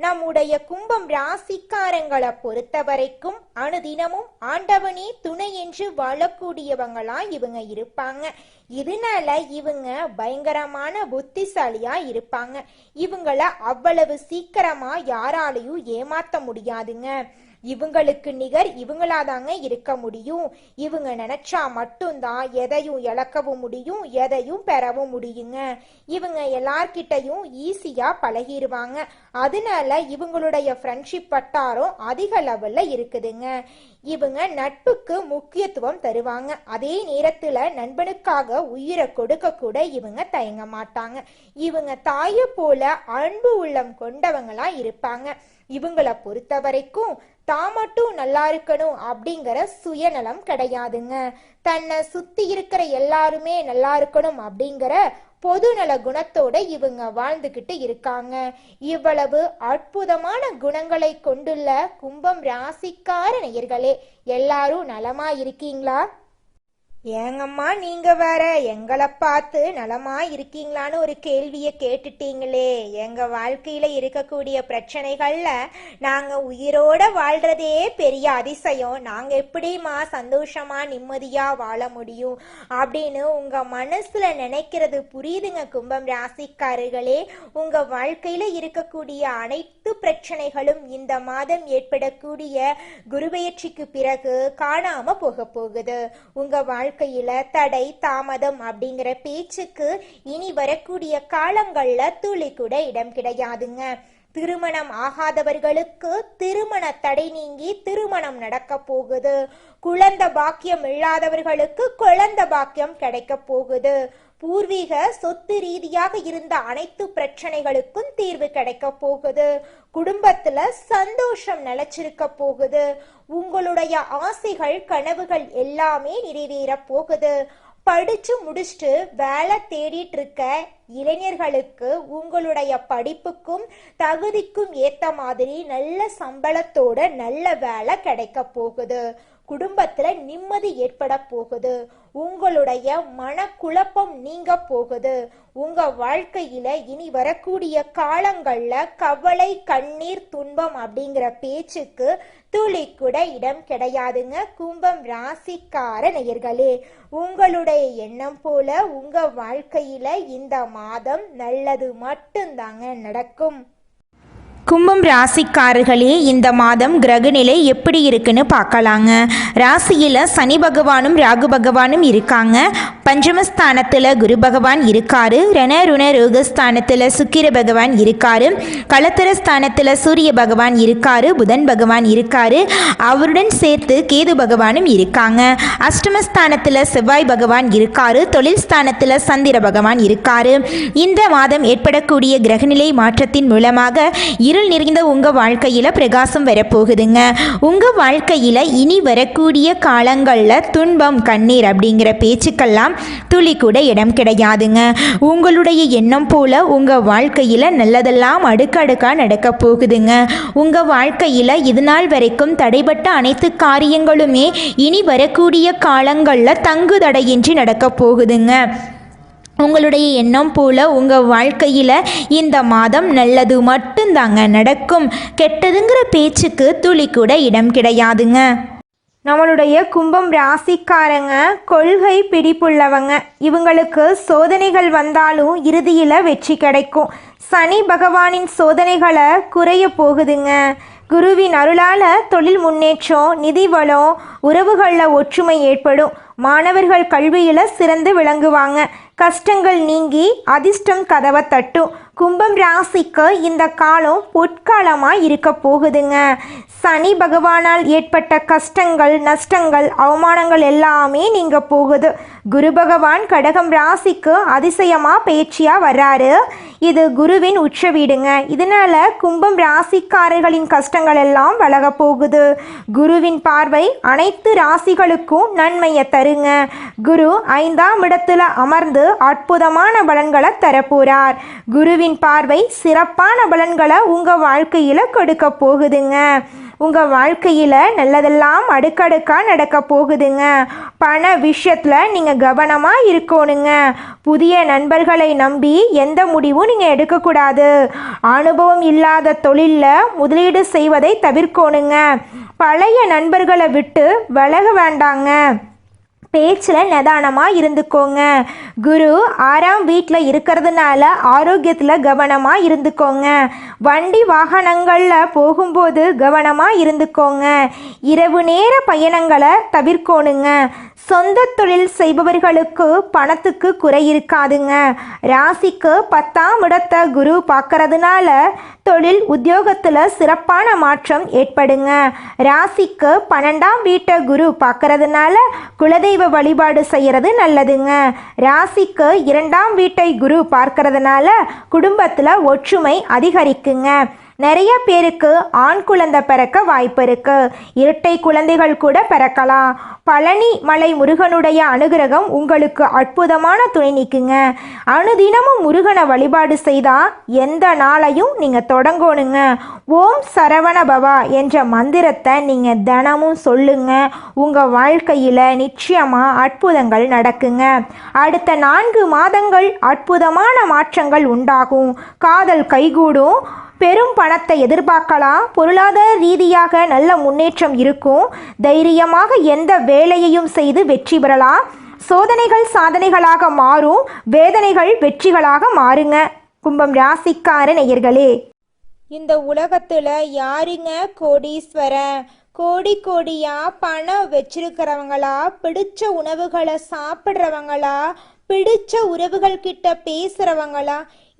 நம்முடைய கும்பம் ராசிக்காரங்களை பொறுத்த வரைக்கும் அனுதினமும் ஆண்டவனே துணை என்று வாழக்கூடியவங்களா இவங்க இருப்பாங்க. இதனால இவங்க பயங்கரமான புத்திசாலியா இருப்பாங்க. இவங்கள அவ்வளவு சீக்கிரமா யாராலையும் ஏமாத்த முடியாதுங்க. இவங்களுக்கு நிகர் இவங்களாதாங்க இருக்க முடியும். இவங்க நினைச்சா மட்டும்தான் எதையும் இழக்கவும் முடியும் எதையும் பெறவும் முடியுங்க. இவங்க எல்லார்கிட்டையும் ஈஸியா பழகிடுவாங்க அதனால இவங்களுடைய ஃப்ரெண்ட்ஷிப் வட்டாரம் அதிக லெவல்ல இருக்குதுங்க. இவங்க நட்புக்கு முக்கியத்துவம் தருவாங்க. அதே நேரத்துல நண்பனுக்காக உயிரை கொடுக்க கூட இவங்க தயங்க மாட்டாங்க. இவங்க தாயை போல அன்பு உள்ளம் கொண்டவங்களா இருப்பாங்க. இவங்களை பொறுத்த வரைக்கும் தான் மட்டும் நல்லா இருக்கணும் அப்படிங்கிற சுயநலம் கிடையாதுங்க. தன்னை சுத்தி இருக்கிற எல்லாருமே நல்லா இருக்கணும் அப்படிங்கிற பொதுநல குணத்தோட இவங்க வாழ்ந்துகிட்டு இருக்காங்க. இவ்வளவு அற்புதமான குணங்களை கொண்டுள்ள கும்பம் ராசிக்கார நேயர்களே எல்லாரும் நலமா இருக்கீங்களா? ஏங்கம்மா நீங்க வேற எங்களை பார்த்து நலமா இருக்கீங்களான்னு ஒரு கேள்வியை கேட்டுட்டீங்களே. எங்க வாழ்க்கையில இருக்கக்கூடிய பிரச்சனைகள்ல நாங்க உயிரோட வாழ்றதே பெரிய அதிசயம். நாங்க எப்படிமா சந்தோஷமா நிம்மதியா வாழ முடியும் அப்படின்னு உங்க மனசுல நினைக்கிறது புரியுதுங்க கும்பம் ராசிக்காரர்களே. உங்க வாழ்க்கையில இருக்கக்கூடிய அனைத்து பிரச்சனைகளும் இந்த மாதம் ஏற்படக்கூடிய குருபெயர்ச்சிக்கு பிறகு காணாம போக போகுது. உங்க வாழ்க்கை வாழ்க்கையில தடை தாமதம் அப்படிங்கிற பேச்சுக்கு இனி வரக்கூடிய காலங்கள்ல துளி கூட இடம் கிடையாதுங்க. திருமணம் ஆகாதவர்களுக்கு திருமண தடை நீங்கி திருமணம் நடக்க போகுது. குழந்த பாக்கியம் இல்லாதவர்களுக்கு குழந்த பாக்கியம் கிடைக்க போகுது. பூர்வீக சொத்து ரீதியாக இருந்த அனைத்து பிரச்சனைகளுக்கும் தீர்வு கிடைக்க போகுது. குடும்பத்துல சந்தோஷம் நிலைச்சிருக்க போகுது. உங்களுடைய ஆசைகள் கனவுகள் எல்லாமே நிறைவேற போகுது. படிச்சு முடிச்சுட்டு வேலை தேடிட்டு இருக்க இளைஞர்களுக்கு உங்களுடைய படிப்புக்கும் தகுதிக்கும் ஏத்த மாதிரி நல்ல சம்பளத்தோட நல்ல வேலை கிடைக்க போகுது. குடும்பத்துல நிம்மதி ஏற்பட போகுது. உங்களுடைய மனக்குழப்பம் நீங்க போகுது. உங்க வாழ்க்கையில இனி வரக்கூடிய காலங்கள்ல கவலை கண்ணீர் துன்பம் அப்படிங்கிற பேச்சுக்கு துளி கூட இடம் கிடையாதுங்க. கும்பம் ராசிக்கார நேயர்களே உங்களுடைய எண்ணம் போல உங்க வாழ்க்கையில இந்த மாதம் நல்லது மட்டும்தாங்க நடக்கும். கும்பம் ராசிக்காரர்களே இந்த மாதம் கிரகநிலை எப்படி இருக்குன்னு பார்க்கலாங்க. ராசியில் சனி பகவானும் ராகு பகவானும் இருக்காங்க. பஞ்சமஸ்தானத்தில் குரு பகவான் இருக்காரு. ரண ருண ரோகஸ்தானத்தில் சுக்கிர பகவான் இருக்காரு. கலத்தரஸ்தானத்தில் சூரிய பகவான் இருக்காரு. புதன் பகவான் இருக்காரு. அவருடன் சேர்த்து கேது பகவானும் இருக்காங்க. அஷ்டமஸ்தானத்தில் செவ்வாய் பகவான் இருக்காரு. தொழில் ஸ்தானத்தில் சந்திர பகவான் இருக்காரு. இந்த மாதம் ஏற்படக்கூடிய கிரகநிலை மாற்றத்தின் மூலமாக இருள் நிறைந்த உங்கள் வாழ்க்கையில் பிரகாசம் வரப்போகுதுங்க. உங்கள் வாழ்க்கையில் இனி வரக்கூடிய காலங்களில் துன்பம் கண்ணீர் அப்படிங்கிற பேச்சுக்கெல்லாம் துளி கூட இடம் கிடையாதுங்க. உங்களுடைய எண்ணம் போல உங்கள் வாழ்க்கையில் நல்லதெல்லாம் அடுக்கடுக்காக நடக்க போகுதுங்க. உங்கள் வாழ்க்கையில் இது நாள் வரைக்கும் தடைபட்ட அனைத்து காரியங்களுமே இனி வரக்கூடிய காலங்களில் தங்கு தடையின்றி நடக்க போகுதுங்க. உங்களுடைய எண்ணம் போல உங்கள் வாழ்க்கையில் இந்த மாதம் நல்லது மட்டும்தாங்க நடக்கும். கெட்டதுங்கிற பேச்சுக்கு துளி கூட இடம் கிடையாதுங்க. நம்மளுடைய கும்பம் ராசிக்காரங்க கொள்கை பிடிப்புள்ளவங்க. இவங்களுக்கு சோதனைகள் வந்தாலும் இறுதியில் வெற்றி கிடைக்கும். சனி பகவானின் சோதனைகளை குறைய போகுதுங்க. குருவின் அருளால் தொழில் முன்னேற்றம் நிதி வளம் உறவுகளில் ஒற்றுமை ஏற்படும். மாணவர்கள் கல்வியில் சிறந்து விளங்குவாங்க. கஷ்டங்கள் நீங்கி அதிர்ஷ்டம் கதவை தட்டும். கும்பம் ராசிக்கு இந்த காலம் பொற்காலமாக இருக்க போகுதுங்க. சனி பகவானால் ஏற்பட்ட கஷ்டங்கள் நஷ்டங்கள் அவமானங்கள் எல்லாமே நீங்கள் போகுது. குரு பகவான் கடகம் ராசிக்கு அதிசயமாக பேச்சியாக வர்றாரு. இது குருவின் உச்ச வீடுங்க. இதனால கும்பம் ராசிக்காரர்களின் கஷ்டங்கள் எல்லாம் வழக போகுது. குருவின் பார்வை அனைத்து ராசிகளுக்கும் நன்மையை தருங்க. குரு ஐந்தாம் இடத்துல அமர்ந்து அற்புதமான பலன்களை தரப்போறார். குருவின் பார்வை சிறப்பான பலன்களை உங்கள் வாழ்க்கையில் கொடுக்க போகுதுங்க. உங்கள் வாழ்க்கையில் நல்லதெல்லாம் அடுக்கடுக்காக நடக்க போகுதுங்க. பண விஷயத்தில் நீங்கள் கவனமாக இருக்கணுங்க. புதிய நண்பர்களை நம்பி எந்த முடிவும் நீங்கள் எடுக்கக்கூடாது. அனுபவம் இல்லாத தொழிலில் முதலீடு செய்வதை தவிர்க்கணுங்க. பழைய நண்பர்களை விட்டு விலக வேண்டாங்க. பேச்சில் நிதானமாக இருந்துக்கோங்க. குரு ஆறாம் வீட்டில் இருக்கிறதுனால ஆரோக்கியத்தில் கவனமாக இருந்துக்கோங்க. வண்டி வாகனங்களில் போகும்போது கவனமாக இருந்துக்கோங்க. இரவு நேர பயணங்களை தவிர்க்கோணுங்க. சொந்த தொழில் செய்பவர்களுக்கு பணத்துக்கு குறை இருக்காதுங்க. ராசிக்கு பத்தாம் இடத்தை குரு பார்க்கறதுனால தொழில் உத்தியோகத்தில் சிறப்பான மாற்றம் ஏற்படுங்க. ராசிக்கு பன்னெண்டாம் வீட்டை குரு பார்க்கறதுனால குலதெய்வ வழிபாடு செய்கிறது நல்லதுங்க. ராசிக்கு இரண்டாம் வீட்டை குரு பார்க்கறதுனால குடும்பத்தில் ஒற்றுமை அதிகரிக்குங்க. நிறைய பேருக்கு ஆண் குழந்தை பிறக்க வாய்ப்பு இருக்கு. இரட்டை குழந்தைகள் கூட பிறக்கலாம். பழனி மலை முருகனுடைய அனுகிரகம் உங்களுக்கு அற்புதமான துணை நிற்குங்க அனுதினமும் முருகனை வழிபாடு செய்தால் எந்த நாளையும் நீங்கள் தொடங்கணுங்க. ஓம் சரவண பவா என்ற மந்திரத்தை நீங்கள் தினமும் சொல்லுங்க. உங்கள் வாழ்க்கையில் நிச்சயமாக அற்புதங்கள் நடக்குங்க. அடுத்த நான்கு மாதங்கள் அற்புதமான மாற்றங்கள் உண்டாகும். காதல் கைகூடும். பெரும் பணத்தை எதிர்பார்க்கலாம். பொருளாதார ரீதியாக நல்ல முன்னேற்றம் இருக்கும். தைரியமாக எந்த வேலையையும் செய்து வெற்றி பெறலாம். சோதனைகள் சாதனைகளாக மாறும். வேதனைகள் வெற்றிகளாக மாறுங்க. கும்பம் ராசிக்கார நேயர்களே. இந்த உலகத்துல யாருங்க கோடீஸ்வரன்? கோடி கோடியா பணம் வச்சிருக்கிறவங்களா? பிடிச்ச உணவுகளை சாப்பிட்றவங்களா? பிடிச்ச உறவுகள் கிட்ட பேசுறவங்களா?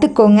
கத்துக்கோங்க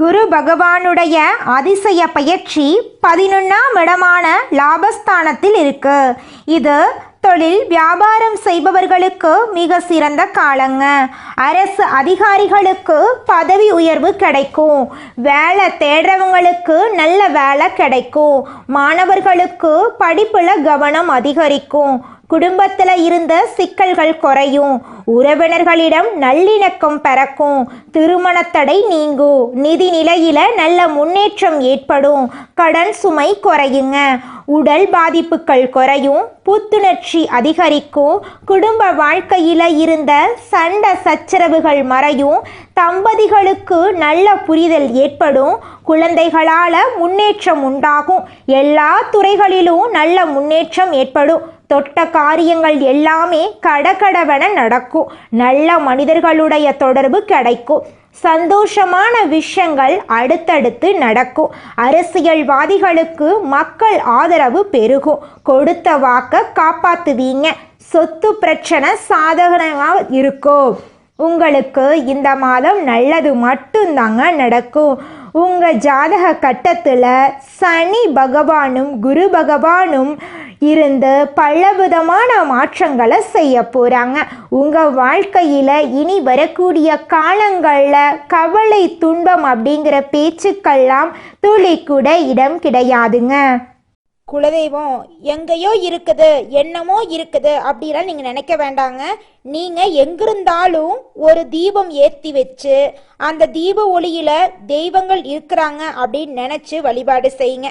குரு பகவானுடைய அதிசய பயிற்சி பதினொன்றாம் இடமான லாபஸ்தானத்தில் இருக்கு. இது தொழில் வியாபாரம் செய்பவர்களுக்கு மிக சிறந்த காலங்க. அரசு அதிகாரிகளுக்கு பதவி உயர்வு கிடைக்கும். வேலை தேடுறவங்களுக்கு நல்ல வேலை கிடைக்கும். மாணவர்களுக்கு படிப்பில் கவனம் அதிகரிக்கும். குடும்பத்தில் இருந்த சிக்கல்கள் குறையும். உறவினர்களிடம் நல்லிணக்கம் பிறக்கும். திருமணத்தடை நீங்கும் நிதி நிலையில நல்ல முன்னேற்றம் ஏற்படும். கடன் சுமை குறையுங்க. உடல் பாதிப்புகள் குறையும். புத்துணர்ச்சி அதிகரிக்கும். குடும்ப வாழ்க்கையில் இருந்த சண்டை சச்சரவுகள் மறையும். தம்பதிகளுக்கு நல்ல புரிதல் ஏற்படும். குழந்தைகளால் முன்னேற்றம் உண்டாகும். எல்லா துறைகளிலும் நல்ல முன்னேற்றம் ஏற்படும். தொட்ட காரியங்கள் எல்லாமே கடகடவென நடக்கும் நல்ல மனிதர்களுடைய தொடர்பு கிடைக்கும் சந்தோஷமான விஷயங்கள் அடுத்தடுத்து நடக்கும் அரசியல்வாதிகளுக்கு மக்கள் ஆதரவு பெருகும் கொடுத்த வாக்க காப்பாற்றுவீங்க சொத்து பிரச்சனை சாதகமாக இருக்கும் உங்களுக்கு இந்த மாதம் நல்லது மட்டும்தாங்க நடக்கும் உங்கள் ஜாதக கட்டத்தில் சனி பகவானும் குரு பகவானும் இருந்து பலவிதமான மாற்றங்களை செய்ய போகிறாங்க உங்கள் வாழ்க்கையில் இனி வரக்கூடிய காலங்களில் கவலை துன்பம் அப்படிங்கிற பேச்சுக்கெல்லாம் துளி கூட இடம் கிடையாதுங்க. குலதெய்வம் எங்கேயோ இருக்குது என்னமோ இருக்குது அப்படிலாம் நீங்கள் நினைக்க வேண்டாங்க. நீங்கள் எங்கிருந்தாலும் ஒரு தீபம் ஏற்றி வச்சு அந்த தீப ஒளியில் தெய்வங்கள் இருக்கிறாங்க அப்படின்னு நினச்சி வழிபாடு செய்யுங்க.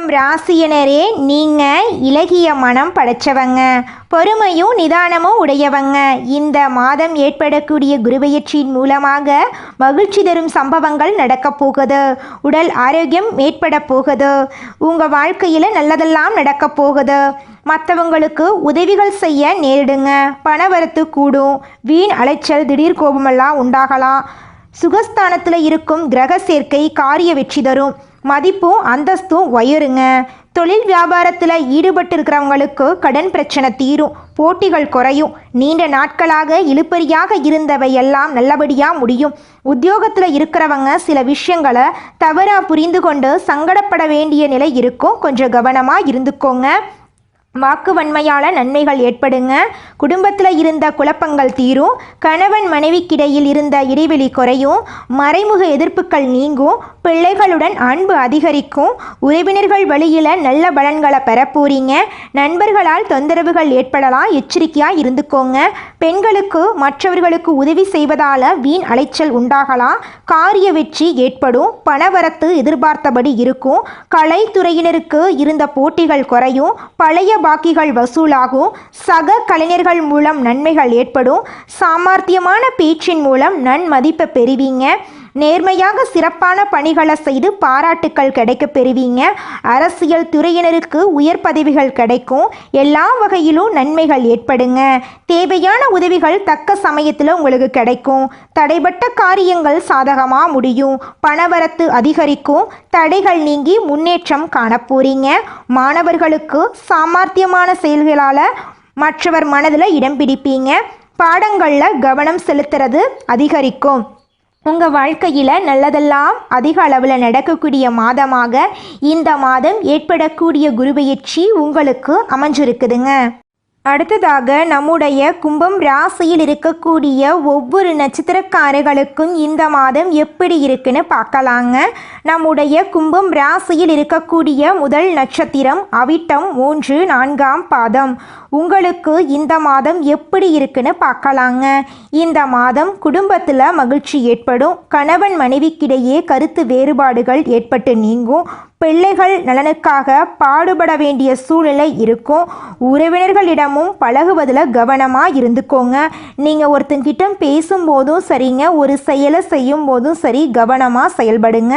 ராசியினரே நீங்க இலகிய மனம் படைச்சவங்க. பொறுமையும் நிதானமும் உடையவங்க. இந்த மாதம் ஏற்படக்கூடிய குருபெயர்ச்சியின் மூலமாக மகிழ்ச்சி தரும் சம்பவங்கள் நடக்கப் போகுது. உடல் ஆரோக்கியம் ஏற்பட போகுது. உங்க வாழ்க்கையில நல்லதெல்லாம் நடக்கப் போகுது. மற்றவங்களுக்கு உதவிகள் செய்ய நேரிடுங்க. பணவரத்து கூடும். வீண் அலைச்சல் திடீர் கோபமெல்லாம் உண்டாகலாம். சுகஸ்தானத்தில் இருக்கும் கிரக சேர்க்கை காரிய வெற்றி தரும். மதிப்பும் அந்தஸ்தும் உயருங்க. தொழில் வியாபாரத்தில் ஈடுபட்டு இருக்கிறவங்களுக்கு கடன் பிரச்சனை தீரும் போட்டிகள் குறையும். நீண்ட நாட்களாக இழுப்பறியாக இருந்தவை எல்லாம் நல்லபடியாக முடியும். உத்தியோகத்தில் இருக்கிறவங்க சில விஷயங்களை தவறாக புரிந்து கொண்டு சங்கடப்பட வேண்டிய நிலை இருக்கும். கொஞ்சம் கவனமாக இருந்துக்கோங்க. வாக்கு வன்மையால் நன்மைகள் ஏற்படுங்க. குடும்பத்தில் இருந்த குழப்பங்கள் தீரும். கணவன் மனைவிக்கிடையில் இருந்த இடைவெளி குறையும். மறைமுக எதிர்ப்புகள் நீங்கும். பிள்ளைகளுடன் அன்பு அதிகரிக்கும். உறவினர்கள் வழியில் நல்ல பலன்களை பெற போறீங்க நண்பர்களால் தொந்தரவுகள் ஏற்படலாம். எச்சரிக்கையாக இருந்துக்கோங்க. பெண்களுக்கு மற்றவர்களுக்கு உதவி செய்வதால் வீண் அலைச்சல் உண்டாகலாம். காரிய வெற்றி ஏற்படும். பணவரத்து எதிர்பார்த்தபடி இருக்கும். கலைத்துறையினருக்கு இருந்த போட்டிகள் குறையும். பழைய பாக்கிகள் வசூலாகும். சக கலைஞர்கள் மூலம் நன்மைகள் ஏற்படும். சாமர்த்தியமான பேச்சின் மூலம் நன்மதிப்பை பெறுவீங்க. நேர்மையாக சிறப்பான பணிகளை செய்து பாராட்டுக்கள் கிடைக்க பெறுவீங்க. அரசியல் துறையினருக்கு உயர் பதவிகள் கிடைக்கும். எல்லா வகையிலும் நன்மைகள் ஏற்படுங்க. தேவையான உதவிகள் தக்க சமயத்தில் உங்களுக்கு கிடைக்கும். தடைப்பட்ட காரியங்கள் சாதகமாக முடியும். பணவரத்து அதிகரிக்கும். தடைகள் நீங்கி முன்னேற்றம் காணப்போறீங்க மாணவர்களுக்கு சாமர்த்தியமான செயல்களால் மற்றவர் மனதில் இடம் பிடிப்பீங்க. பாடங்களில் கவனம் செலுத்துறது அதிகரிக்கும். உங்கள் வாழ்க்கையில் நல்லதெல்லாம் அதிக அளவில் நடக்கக்கூடிய மாதமாக இந்த மாதம் ஏற்படக்கூடிய குருபெயர்ச்சி உங்களுக்கு அமைஞ்சிருக்குதுங்க. அடுத்ததாக நம்முடைய கும்பம் ராசியில் இருக்கக்கூடிய ஒவ்வொரு நட்சத்திரக்காரர்களுக்கும் இந்த மாதம் எப்படி இருக்குன்னு பார்க்கலாங்க. நம்முடைய கும்பம் ராசியில் இருக்கக்கூடிய முதல் நட்சத்திரம் அவிட்டம் மூன்று நான்காம் பாதம். உங்களுக்கு இந்த மாதம் எப்படி இருக்குன்னு பார்க்கலாங்க. இந்த மாதம் குடும்பத்தில் மகிழ்ச்சி ஏற்படும். கணவன் மனைவிக்கிடையே கருத்து வேறுபாடுகள் ஏற்பட்டு நீங்கும். பிள்ளைகள் நலனுக்காக பாடுபட வேண்டிய சூழ்நிலை இருக்கும். உறவினர்களிடமும் பழகுவதில் கவனமாக இருந்துக்கோங்க. நீங்கள் ஒருத்தங்கிட்ட பேசும்போதும் சரிங்க. ஒரு செயலை செய்யும் போதும் சரி கவனமாக செயல்படுங்க.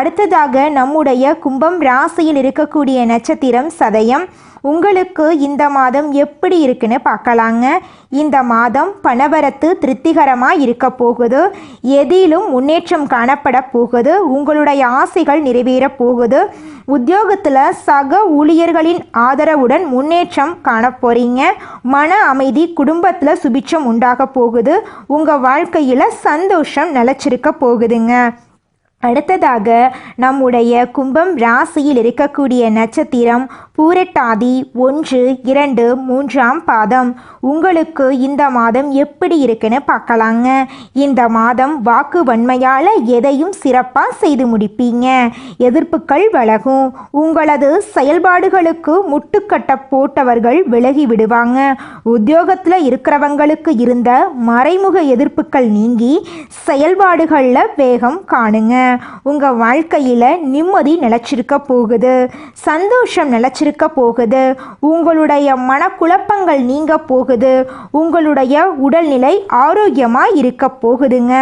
அடுத்ததாக நம்முடைய கும்பம் ராசியில் இருக்கக்கூடிய நட்சத்திரம் சதயம். உங்களுக்கு இந்த மாதம் எப்படி இருக்குன்னு பார்க்கலாங்க. இந்த மாதம் பணவரத்து திருப்திகரமாக இருக்க போகுது. எதிலும் முன்னேற்றம் காணப்பட போகுது. உங்களுடைய ஆசைகள் நிறைவேறப் போகுது. உத்தியோகத்தில் சக ஊழியர்களின் ஆதரவுடன் முன்னேற்றம் காண போகிறீங்க மன அமைதி குடும்பத்தில் சுபிட்சம் உண்டாக போகுது. உங்கள் வாழ்க்கையில் சந்தோஷம் நிலச்சிருக்க போகுதுங்க. அடுத்ததாக நம்முடைய கும்பம் ராசியில் இருக்கக்கூடிய நட்சத்திரம் பூரட்டாதி ஒன்று இரண்டு மூன்றாம் பாதம். உங்களுக்கு இந்த மாதம் எப்படி இருக்குன்னு பார்க்கலாங்க. இந்த மாதம் வாக்கு வன்மையால் எதையும் சிறப்பாக செய்து முடிப்பீங்க. எதிர்ப்புகள் வழகும் உங்களது செயல்பாடுகளுக்கு முட்டுக்கட்ட போட்டவர்கள் விலகி விடுவாங்க. உத்தியோகத்தில் இருக்கிறவங்களுக்கு இருந்த மறைமுக எதிர்ப்புகள் நீங்கி செயல்பாடுகளில் வேகம் காணுங்க. உங்கள் வாழ்க்கையில் நிம்மதி நிலச்சிருக்க போகுது சந்தோஷம் நிலச்சிருக்க போகுது உங்களுடைய மனக்குழப்பங்கள் நீங்க போகுது உங்களுடைய உடல்நிலை ஆரோக்கியமாக இருக்க போகுதுங்க.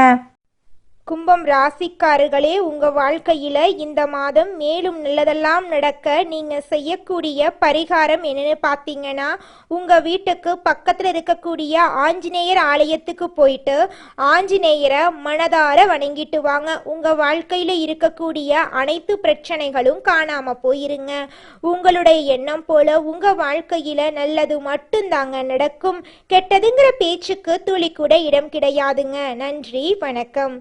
கும்பம் ராசிக்காரர்களே உங்க வாழ்க்கையில இந்த மாதம் மேலும் நல்லதெல்லாம் நடக்க நீங்க செய்யக்கூடிய பரிகாரம் என்னன்னு பார்த்தீங்கன்னா உங்க வீட்டுக்கு பக்கத்துல இருக்கக்கூடிய ஆஞ்சநேயர் ஆலயத்துக்கு போயிட்டு ஆஞ்சநேயரை மனதார வணங்கிட்டு வாங்க. உங்க வாழ்க்கையில இருக்கக்கூடிய அனைத்து பிரச்சனைகளும் காணாம போயிருங்க. உங்களுடைய எண்ணம் போல உங்க வாழ்க்கையில நல்லது மட்டும்தாங்க நடக்கும். கெட்டதுங்கிற பேச்சுக்கு துளி கூட இடம் கிடையாதுங்க. நன்றி வணக்கம்.